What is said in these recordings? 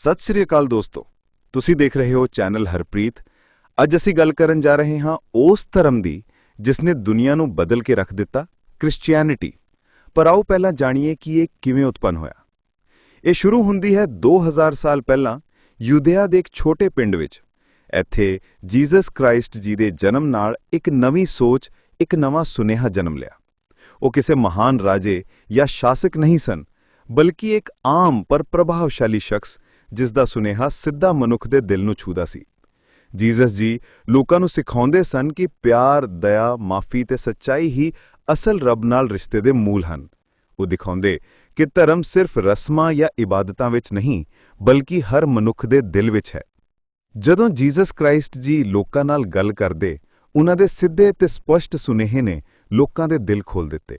ਸਤਿ ਸ੍ਰੀ ਅਕਾਲ ਦੋਸਤੋ। ਤੁਸੀਂ ਦੇਖ ਰਹੇ ਹੋ ਚੈਨਲ ਹਰਪ੍ਰੀਤ। ਅੱਜ ਅਸੀਂ ਗੱਲ ਕਰਨ ਜਾ ਰਹੇ ਹਾਂ ਉਸ ਧਰਮ ਦੀ ਜਿਸ ਨੇ ਦੁਨੀਆ ਨੂੰ ਬਦਲ ਕੇ ਰੱਖ ਦਿੱਤਾ ਕ੍ਰਿਸਚੀਅਨਿਟੀ ਪਰ ਆਓ ਪਹਿਲਾਂ ਜਾਣੀਏ ਕਿ ਇਹ ਕਿਵੇਂ ਉਤਪੰਨ ਹੋਇਆ। ਇਹ ਸ਼ੁਰੂ ਹੁੰਦੀ ਹੈ 2000 ਸਾਲ ਪਹਿਲਾਂ ਯੂਦਿਆ ਦੇ ਇੱਕ ਛੋਟੇ ਪਿੰਡ ਵਿੱਚ। ਇੱਥੇ ਜੀਸਸ ਕ੍ਰਾਈਸਟ ਜੀ ਦੇ ਜਨਮ ਨਾਲ ਇੱਕ ਨਵੀਂ ਸੋਚ, ਇੱਕ ਨਵਾਂ ਸੁਨੇਹਾ ਜਨਮ ਲਿਆ। ਉਹ ਕਿਸੇ ਮਹਾਨ ਰਾਜੇ ਜਾਂ ਸ਼ਾਸਕ ਨਹੀਂ ਸਨ, ਬਲਕਿ ਇੱਕ ਆਮ ਪਰ ਪ੍ਰਭਾਵਸ਼ਾਲੀ ਸ਼ਖਸ ਜਿਸ ਦਾ ਸੁਨੇਹਾ ਸਿੱਧਾ ਮਨੁੱਖ ਦੇ ਦਿਲ ਨੂੰ ਛੂਦਾ ਸੀ। ਜੀਸਸ ਜੀ ਲੋਕਾਂ ਨੂੰ ਸਿਖਾਉਂਦੇ ਸਨ ਕਿ ਪਿਆਰ, ਦਇਆ, ਮਾਫੀ ਤੇ ਸੱਚਾਈ ਹੀ ਅਸਲ ਰੱਬ ਨਾਲ ਰਿਸ਼ਤੇ ਦੇ ਮੂਲ ਹਨ। ਉਹ ਦਿਖਾਉਂਦੇ ਕਿ ਧਰਮ ਸਿਰਫ ਰਸਮਾਂ ਜਾਂ ਇਬਾਦਤਾਂ ਵਿੱਚ ਨਹੀਂ ਬਲਕਿ ਹਰ ਮਨੁੱਖ ਦੇ ਦਿਲ ਵਿੱਚ ਹੈ। ਜਦੋਂ ਜੀਸਸ ਕ੍ਰਾਈਸਟ ਜੀ ਲੋਕਾਂ ਨਾਲ ਗੱਲ ਕਰਦੇ ਉਹਨਾਂ ਦੇ ਸਿੱਧੇ ਤੇ ਸਪਸ਼ਟ ਸੁਨੇਹੇ ਨੇ ਲੋਕਾਂ ਦੇ ਦਿਲ ਖੋਲ ਦਿੱਤੇ।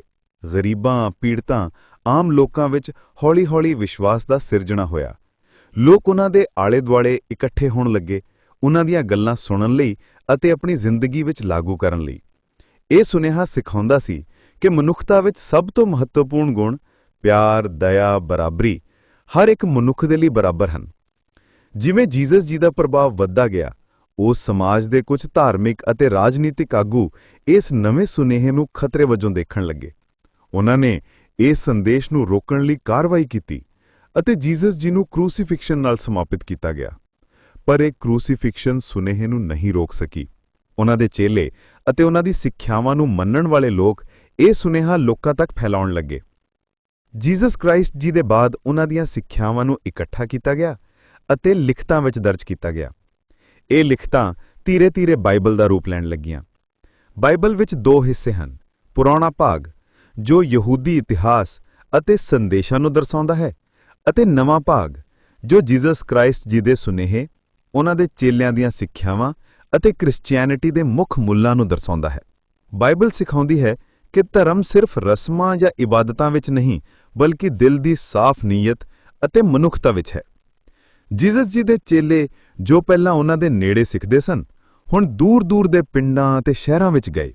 ਗਰੀਬਾਂ ਪੀੜਤਾਂ ਆਮ ਲੋਕਾਂ ਵਿੱਚ ਹੌਲੀ-ਹੌਲੀ ਵਿਸ਼ਵਾਸ ਦਾ ਸਿਰਜਣਾ ਹੋਇਆ। ਲੋਕ ਉਹਨਾਂ ਦੇ ਆਲੇ-ਦੁਆਲੇ ਇਕੱਠੇ ਹੋਣ ਲੱਗੇ ਉਹਨਾਂ ਦੀਆਂ ਗੱਲਾਂ ਸੁਣਨ ਲਈ ਅਤੇ ਆਪਣੀ ਜ਼ਿੰਦਗੀ ਵਿੱਚ ਲਾਗੂ ਕਰਨ ਲਈ। ਇਹ ਸੁਨੇਹਾ ਸਿਖਾਉਂਦਾ ਸੀ ਕਿ ਮਨੁੱਖਤਾ ਵਿੱਚ ਸਭ ਤੋਂ ਮਹੱਤਵਪੂਰਨ ਗੁਣ ਪਿਆਰ, ਦਇਆ, ਬਰਾਬਰੀ ਹਰ ਇੱਕ ਮਨੁੱਖ ਦੇ ਲਈ ਬਰਾਬਰ ਹਨ। ਜਿਵੇਂ ਜੀਸਸ ਜੀ ਦਾ ਪ੍ਰਭਾਵ ਵੱਧਦਾ ਗਿਆ ਉਹ ਸਮਾਜ ਦੇ ਕੁਝ ਧਾਰਮਿਕ ਅਤੇ ਰਾਜਨੀਤਿਕ ਆਗੂ ਇਸ ਨਵੇਂ ਸੁਨੇਹੇ ਨੂੰ ਖਤਰੇ ਵਜੋਂ ਦੇਖਣ ਲੱਗੇ। ਉਹਨਾਂ ਨੇ ਇਸ ਸੰਦੇਸ਼ ਨੂੰ ਰੋਕਣ ਲਈ ਕਾਰਵਾਈ ਕੀਤੀ। ਅਤੇ ਜੀਸਸ ਜੀ ਨੂੰ ਕ੍ਰੂਸੀਫਿਕਸ਼ਨ ਨਾਲ ਸਮਾਪਿਤ ਕੀਤਾ ਗਿਆ। ਪਰ ਇਹ ਕ੍ਰੂਸੀਫਿਕਸ਼ਨ ਸੁਨੇਹੇ ਨੂੰ ਨਹੀਂ ਰੋਕ ਸਕੀ। ਉਹਨਾਂ ਦੇ ਚੇਲੇ ਅਤੇ ਉਹਨਾਂ ਦੀ ਸਿੱਖਿਆਵਾਂ ਨੂੰ ਮੰਨਣ ਵਾਲੇ ਲੋਕ ਇਹ ਸੁਨੇਹਾ ਲੋਕਾਂ ਤੱਕ ਫੈਲਾਉਣ ਲੱਗੇ। ਜੀਸਸ ਕ੍ਰਾਈਸਟ ਜੀ ਦੇ ਬਾਅਦ ਉਹਨਾਂ ਦੀਆਂ ਸਿੱਖਿਆਵਾਂ ਨੂੰ ਇਕੱਠਾ ਕੀਤਾ ਗਿਆ ਅਤੇ ਲਿਖਤਾਂ ਵਿੱਚ ਦਰਜ ਕੀਤਾ ਗਿਆ। ਇਹ ਲਿਖਤਾਂ ਧੀਰੇ-ਧੀਰੇ ਬਾਈਬਲ ਦਾ ਰੂਪ ਲੈਣ ਲੱਗੀਆਂ। ਬਾਈਬਲ ਵਿੱਚ ਦੋ ਹਿੱਸੇ ਹਨ, ਪੁਰਾਣਾ ਭਾਗ, ਜੋ ਯਹੂਦੀ ਇਤਿਹਾਸ ਅਤੇ ਸੰਦੇਸ਼ਾਂ ਨੂੰ ਦਰਸਾਉਂਦਾ ਹੈ ਅਤੇ ਨਵਾਂ ਭਾਗ, ਜੋ ਜੀਸਸ ਕ੍ਰਾਈਸਟ ਜੀ ਦੇ ਸੁਨੇਹੇ, ਉਹਨਾਂ ਦੇ ਚੇਲਿਆਂ ਦੀਆਂ ਸਿੱਖਿਆਵਾਂ ਅਤੇ ਕ੍ਰਿਸਚੀਅਨਿਟੀ ਦੇ ਮੁੱਖ ਮੁੱਲਾਂ ਨੂੰ ਦਰਸਾਉਂਦਾ ਹੈ। ਬਾਈਬਲ ਸਿਖਾਉਂਦੀ ਹੈ ਕਿ ਧਰਮ ਸਿਰਫ ਰਸਮਾਂ ਜਾਂ ਇਬਾਦਤਾਂ ਵਿੱਚ ਨਹੀਂ, ਬਲਕਿ ਦਿਲ ਦੀ ਸਾਫ਼ ਨੀਅਤ ਅਤੇ ਮਨੁੱਖਤਾ ਵਿੱਚ ਹੈ। ਜੀਸਸ ਜੀ ਦੇ ਚੇਲੇ ਜੋ ਪਹਿਲਾਂ ਉਹਨਾਂ ਦੇ ਨੇੜੇ ਸਿੱਖਦੇ ਸਨ, ਹੁਣ ਦੂਰ-ਦੂਰ ਦੇ ਪਿੰਡਾਂ ਅਤੇ ਸ਼ਹਿਰਾਂ ਵਿੱਚ ਗਏ।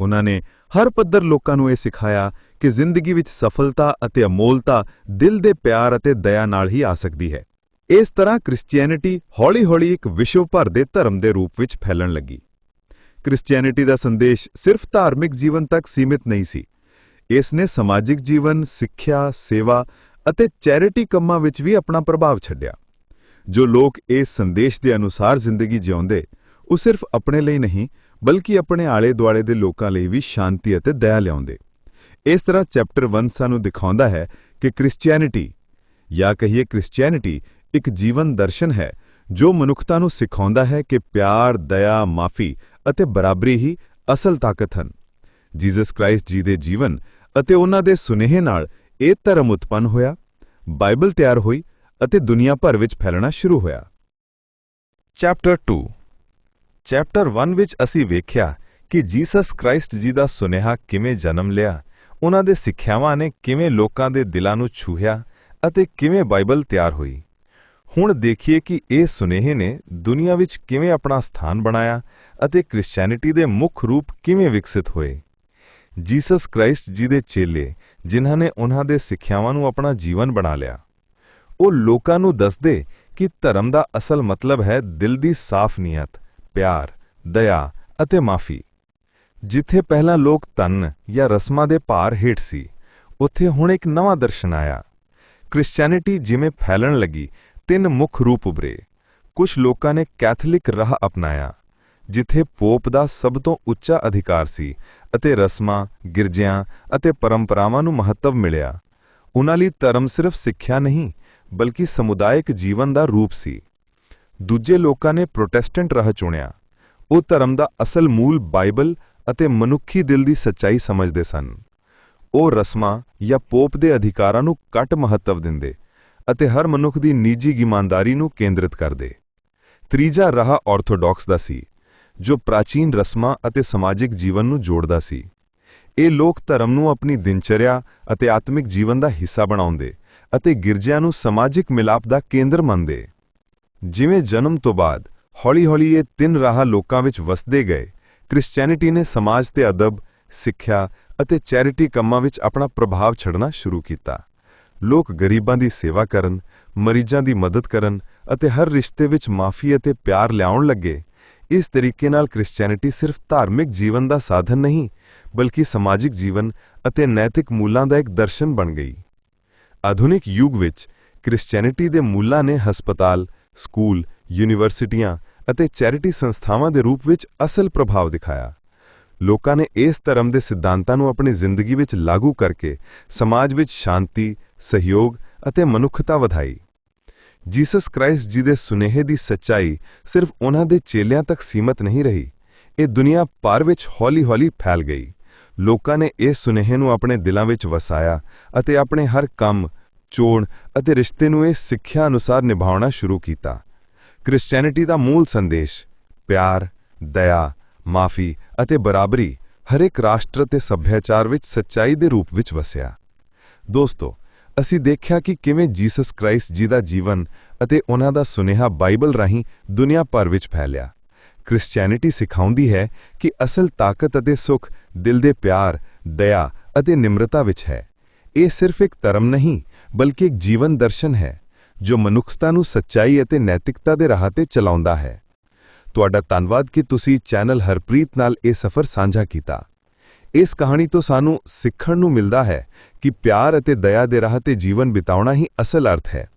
ਉਹਨਾਂ ਨੇ ਹਰ ਪੱਧਰ ਲੋਕਾਂ ਨੂੰ ਇਹ ਸਿਖਾਇਆ ਕਿ ਜ਼ਿੰਦਗੀ ਵਿੱਚ ਸਫਲਤਾ ਅਤੇ ਅਮੋਲਤਾ ਦਿਲ ਦੇ ਪਿਆਰ ਅਤੇ ਦਇਆ ਨਾਲ ਹੀ ਆ ਸਕਦੀ ਹੈ। ਇਸ ਤਰ੍ਹਾਂ ਕ੍ਰਿਸਚੀਅਨਿਟੀ ਹੌਲੀ-ਹੌਲੀ ਇੱਕ ਵਿਸ਼ਵ ਭਰ ਦੇ ਧਰਮ ਦੇ ਰੂਪ ਵਿੱਚ ਫੈਲਣ ਲੱਗੀ। ਕ੍ਰਿਸਚੀਅਨਿਟੀ ਦਾ ਸੰਦੇਸ਼ ਸਿਰਫ ਧਾਰਮਿਕ ਜੀਵਨ ਤੱਕ ਸੀਮਿਤ ਨਹੀਂ ਸੀ। ਇਸ ਨੇ ਸਮਾਜਿਕ ਜੀਵਨ, ਸਿੱਖਿਆ, ਸੇਵਾ ਅਤੇ ਚੈਰਿਟੀ ਕੰਮਾਂ ਵਿੱਚ ਵੀ ਆਪਣਾ ਪ੍ਰਭਾਵ ਛੱਡਿਆ। ਜੋ ਲੋਕ ਇਸ ਸੰਦੇਸ਼ ਦੇ ਅਨੁਸਾਰ ਜ਼ਿੰਦਗੀ ਜਿਉਂਦੇ, ਉਹ ਸਿਰਫ ਆਪਣੇ ਲਈ ਨਹੀਂ, ਬਲਕਿ ਆਪਣੇ ਆਲੇ-ਦੁਆਲੇ ਦੇ ਲੋਕਾਂ ਲਈ ਵੀ ਸ਼ਾਂਤੀ ਅਤੇ ਦਇਆ ਲਿਆਉਂਦੇ। ਇਸ ਤਰ੍ਹਾਂ ਚੈਪਟਰ 1 ਸਾਨੂੰ ਦਿਖਾਉਂਦਾ ਹੈ ਕਿ ਕ੍ਰਿਸਚੀਅਨਿਟੀ ਜਾਂ ਕਹੀਏ ਕ੍ਰਿਸਚੀਅਨਿਟੀ ਇੱਕ ਜੀਵਨ ਦਰਸ਼ਨ ਹੈ ਜੋ ਮਨੁੱਖਤਾ ਨੂੰ ਸਿਖਾਉਂਦਾ ਹੈ ਕਿ ਪਿਆਰ, ਦਇਆ, ਮਾਫੀ ਅਤੇ ਬਰਾਬਰੀ ਹੀ ਅਸਲ ਤਾਕਤ ਹਨ। ਜੀਸਸ ਕ੍ਰਾਈਸਟ ਜੀ ਦੇ ਜੀਵਨ ਅਤੇ ਉਹਨਾਂ ਦੇ ਸੁਨੇਹੇ ਨਾਲ ਇਹ ਧਰਮ ਉਤਪੰਨ ਹੋਇਆ ਬਾਈਬਲ ਤਿਆਰ ਹੋਈ ਅਤੇ ਦੁਨੀਆ ਭਰ ਵਿੱਚ ਫੈਲਣਾ ਸ਼ੁਰੂ ਹੋਇਆ। ਚੈਪਟਰ 2 ਚੈਪਟਰ 1 ਵਿੱਚ ਅਸੀਂ ਵੇਖਿਆ ਕਿ ਜੀਸਸ ਕ੍ਰਾਈਸਟ ਜੀ ਦਾ ਸੁਨੇਹਾ ਕਿਵੇਂ ਜਨਮ ਲਿਆ ਉਹਨਾਂ ਦੇ ਸਿੱਖਿਆਵਾਂ ਨੇ ਕਿਵੇਂ ਲੋਕਾਂ ਦੇ ਦਿਲਾਂ ਨੂੰ ਛੂਹਿਆ ਅਤੇ ਕਿਵੇਂ ਬਾਈਬਲ ਤਿਆਰ ਹੋਈ। ਹੁਣ ਦੇਖੀਏ ਕਿ ਇਹ ਸੁਨੇਹੇ ਨੇ ਦੁਨੀਆ ਵਿੱਚ ਕਿਵੇਂ ਆਪਣਾ ਸਥਾਨ ਬਣਾਇਆ ਅਤੇ ਕ੍ਰਿਸਚੀਅਨਿਟੀ ਦੇ ਮੁੱਖ ਰੂਪ ਕਿਵੇਂ ਵਿਕਸਿਤ ਹੋਏ। ਜੀਸਸ ਕ੍ਰਾਈਸਟ ਜੀ ਦੇ ਚੇਲੇ, ਜਿਨ੍ਹਾਂ ਨੇ ਉਹਨਾਂ ਦੇ ਸਿੱਖਿਆਵਾਂ ਨੂੰ ਆਪਣਾ ਜੀਵਨ ਬਣਾ ਲਿਆ। ਉਹ ਲੋਕਾਂ ਨੂੰ ਦੱਸਦੇ ਕਿ ਧਰਮ ਦਾ ਅਸਲ ਮਤਲਬ ਹੈ ਦਿਲ ਦੀ ਸਾਫ਼ ਨੀਅਤ, ਪਿਆਰ, ਦਇਆ ਅਤੇ ਮਾਫੀ। ਜਿੱਥੇ ਪਹਿਲਾਂ ਲੋਕ ਤਨ ਜਾਂ ਰਸਮਾਂ ਦੇ ਭਾਰ ਹੇਠ ਸੀ, ਉੱਥੇ ਹੁਣ ਇੱਕ ਨਵਾਂ ਦਰਸ਼ਨ ਆਇਆ। ਕ੍ਰਿਸਚੀਅਨਿਟੀ ਜਿਵੇਂ ਫੈਲਣ ਲੱਗੀ, ਤਿੰਨ ਮੁੱਖ ਰੂਪ ਉਭਰੇ। ਕੁਝ ਲੋਕਾਂ ਨੇ ਕੈਥੋਲਿਕ ਰਾਹ ਅਪਣਾਇਆ, ਜਿੱਥੇ ਪੋਪ ਦਾ ਸਭ ਤੋਂ ਉੱਚਾ ਅਧਿਕਾਰ ਸੀ ਅਤੇ ਰਸਮਾਂ, ਗਿਰਜਿਆਂ ਅਤੇ ਪਰੰਪਰਾਵਾਂ ਨੂੰ ਮਹੱਤਵ ਮਿਲਿਆ। ਉਹਨਾਂ ਲਈ ਧਰਮ ਸਿਰਫ ਸਿੱਖਿਆ ਨਹੀਂ, ਬਲਕਿ ਸਮੁਦਾਇਕ ਜੀਵਨ ਦਾ ਰੂਪ ਸੀ। ਦੂਜੇ ਲੋਕਾਂ ਨੇ ਪ੍ਰੋਟੈਸਟੈਂਟ ਰਾਹ ਚੁਣਿਆ। ਉਹ ਧਰਮ ਦਾ ਅਸਲ ਮੂਲ ਬਾਈਬਲ ਅਤੇ ਮਨੁੱਖੀ ਦਿਲ ਦੀ ਸੱਚਾਈ ਸਮਝਦੇ ਸਨ। ਉਹ ਰਸਮਾਂ ਜਾਂ ਪੋਪ ਦੇ ਅਧਿਕਾਰਾਂ ਨੂੰ ਘੱਟ ਮਹੱਤਵ ਦਿੰਦੇ ਅਤੇ ਹਰ ਮਨੁੱਖ ਦੀ ਨਿੱਜੀ ਇਮਾਨਦਾਰੀ ਨੂੰ ਕੇਂਦਰਿਤ ਕਰਦੇ। ਤੀਜਾ ਰਾਹ ਆਰਥੋਡਾਕਸ ਦਾ ਸੀ, ਜੋ ਪ੍ਰਾਚੀਨ ਰਸਮਾਂ ਅਤੇ ਸਮਾਜਿਕ ਜੀਵਨ ਨੂੰ ਜੋੜਦਾ ਸੀ। ਇਹ ਲੋਕ ਧਰਮ ਨੂੰ ਆਪਣੀ ਦਿਨਚਰਿਆ ਅਤੇ ਆਤਮਿਕ ਜੀਵਨ ਦਾ ਹਿੱਸਾ ਬਣਾਉਂਦੇ ਅਤੇ ਗਿਰਜਿਆਂ ਨੂੰ ਸਮਾਜਿਕ ਮਿਲਾਪ ਦਾ ਕੇਂਦਰ ਮੰਨਦੇ। ਜਿਵੇਂ ਜਨਮ ਤੋਂ ਬਾਅਦ ਹੌਲੀ-ਹੌਲੀ ਇਹ ਤਿੰਨ ਰਾਹ ਲੋਕਾਂ ਵਿੱਚ ਵਸਦੇ ਗਏ ਕ੍ਰਿਸਚੀਅਨਿਟੀ ਨੇ ਸਮਾਜ ਤੇ ਅਦਬ, ਸਿੱਖਿਆ ਅਤੇ ਚੈਰਿਟੀ ਕੰਮਾਂ ਵਿੱਚ ਆਪਣਾ ਪ੍ਰਭਾਵ ਛੱਡਣਾ ਸ਼ੁਰੂ ਕੀਤਾ। ਲੋਕ ਗਰੀਬਾਂ ਦੀ ਸੇਵਾ ਕਰਨ, ਮਰੀਜ਼ਾਂ ਦੀ ਮਦਦ ਕਰਨ ਅਤੇ ਹਰ ਰਿਸ਼ਤੇ ਵਿੱਚ ਮਾਫੀ ਅਤੇ ਪਿਆਰ ਲਿਆਉਣ ਲੱਗੇ। ਇਸ ਤਰੀਕੇ ਨਾਲ ਕ੍ਰਿਸਚੀਅਨਿਟੀ ਸਿਰਫ ਧਾਰਮਿਕ ਜੀਵਨ ਦਾ ਸਾਧਨ ਨਹੀਂ, ਬਲਕਿ ਸਮਾਜਿਕ ਜੀਵਨ ਅਤੇ ਨੈਤਿਕ ਮੂਲਾਂ ਦਾ ਇੱਕ ਦਰਸ਼ਨ ਬਣ ਗਈ। ਆਧੁਨਿਕ ਯੁੱਗ ਵਿੱਚ ਕ੍ਰਿਸਚੀਅਨਿਟੀ ਦੇ ਮੂਲਾਂ ਨੇ ਹਸਪਤਾਲ, ਸਕੂਲ, ਯੂਨੀਵਰਸਿਟੀਆਂ ਅਤੇ ਚੈਰਿਟੀ ਸੰਸਥਾਵਾਂ ਦੇ ਰੂਪ ਵਿੱਚ ਅਸਲ ਪ੍ਰਭਾਵ ਦਿਖਾਇਆ। ਲੋਕਾਂ ਨੇ ਇਸ ਧਰਮ ਦੇ ਸਿਧਾਂਤਾਂ ਨੂੰ ਆਪਣੀ ਜ਼ਿੰਦਗੀ ਵਿੱਚ ਲਾਗੂ ਕਰਕੇ ਸਮਾਜ ਵਿੱਚ ਸ਼ਾਂਤੀ, ਸਹਿਯੋਗ ਅਤੇ ਮਨੁੱਖਤਾ ਵਧਾਈ। ਜੀਸਸ ਕ੍ਰਾਈਸਟ ਜੀ ਦੇ ਸੁਨੇਹੇ ਦੀ ਸੱਚਾਈ ਸਿਰਫ ਉਹਨਾਂ ਦੇ ਚੇਲਿਆਂ ਤੱਕ ਸੀਮਤ ਨਹੀਂ ਰਹੀ। ਇਹ ਦੁਨੀਆ ਭਰ ਵਿੱਚ ਹੌਲੀ-ਹੌਲੀ ਫੈਲ ਗਈ। ਲੋਕਾਂ ਨੇ ਇਸ ਸੁਨੇਹੇ ਨੂੰ ਆਪਣੇ ਦਿਲਾਂ ਵਿੱਚ ਵਸਾਇਆ ਅਤੇ ਆਪਣੇ ਹਰ ਕੰਮ, ਚੋਣ ਅਤੇ ਰਿਸ਼ਤੇ ਨੂੰ ਇਸ ਸਿੱਖਿਆ ਅਨੁਸਾਰ ਨਿਭਾਉਣਾ ਸ਼ੁਰੂ ਕੀਤਾ। ਕ੍ਰਿਸਚੀਅਨਿਟੀ ਦਾ ਮੂਲ ਸੰਦੇਸ਼, ਪਿਆਰ, ਦਇਆ, ਮਾਫੀ ਅਤੇ ਬਰਾਬਰੀ ਹਰੇਕ ਰਾਸ਼ਟਰ ਤੇ ਸੱਭਿਆਚਾਰ ਵਿੱਚ ਸੱਚਾਈ ਦੇ ਰੂਪ ਵਿੱਚ ਵਸਿਆ। ਦੋਸਤੋ, ਅਸੀਂ ਦੇਖਿਆ ਕਿ ਕਿਵੇਂ ਜੀਸਸ ਕ੍ਰਾਈਸਟ ਜੀ ਦਾ ਜੀਵਨ ਅਤੇ ਉਹਨਾਂ ਦਾ ਸੁਨੇਹਾ ਬਾਈਬਲ ਰਾਹੀਂ ਦੁਨੀਆ ਭਰ ਵਿੱਚ ਫੈਲਿਆ। ਕ੍ਰਿਸਚੀਅਨਿਟੀ ਸਿਖਾਉਂਦੀ ਹੈ ਕਿ ਅਸਲ ਤਾਕਤ ਅਤੇ ਸੁਖ ਦਿਲ ਦੇ ਪਿਆਰ, ਦਇਆ ਅਤੇ ਨਿਮਰਤਾ ਵਿੱਚ ਹੈ। ਇਹ ਸਿਰਫ ਇੱਕ ਧਰਮ ਨਹੀਂ, ਬਲਕਿ ਇੱਕ ਜੀਵਨ ਦਰਸ਼ਨ ਹੈ। ਜੋ ਮਨੁੱਖਤਾ ਨੂੰ ਸੱਚਾਈ ਅਤੇ ਨੈਤਿਕਤਾ ਦੇ ਰਾਹ ਤੇ ਚਲਾਉਂਦਾ ਹੈ। ਤੁਹਾਡਾ ਧੰਨਵਾਦ ਕਿ ਤੁਸੀਂ ਚੈਨਲ ਹਰਪ੍ਰੀਤ ਨਾਲ ਇਹ ਸਫ਼ਰ ਸਾਂਝਾ ਕੀਤਾ। ਇਸ ਕਹਾਣੀ ਤੋਂ ਸਾਨੂੰ ਸਿੱਖਣ ਨੂੰ ਮਿਲਦਾ ਹੈ ਕਿ ਪਿਆਰ ਅਤੇ ਦਇਆ ਦੇ ਰਾਹ ਤੇ ਜੀਵਨ ਬਿਤਾਉਣਾ ਹੀ ਅਸਲ ਅਰਥ ਹੈ।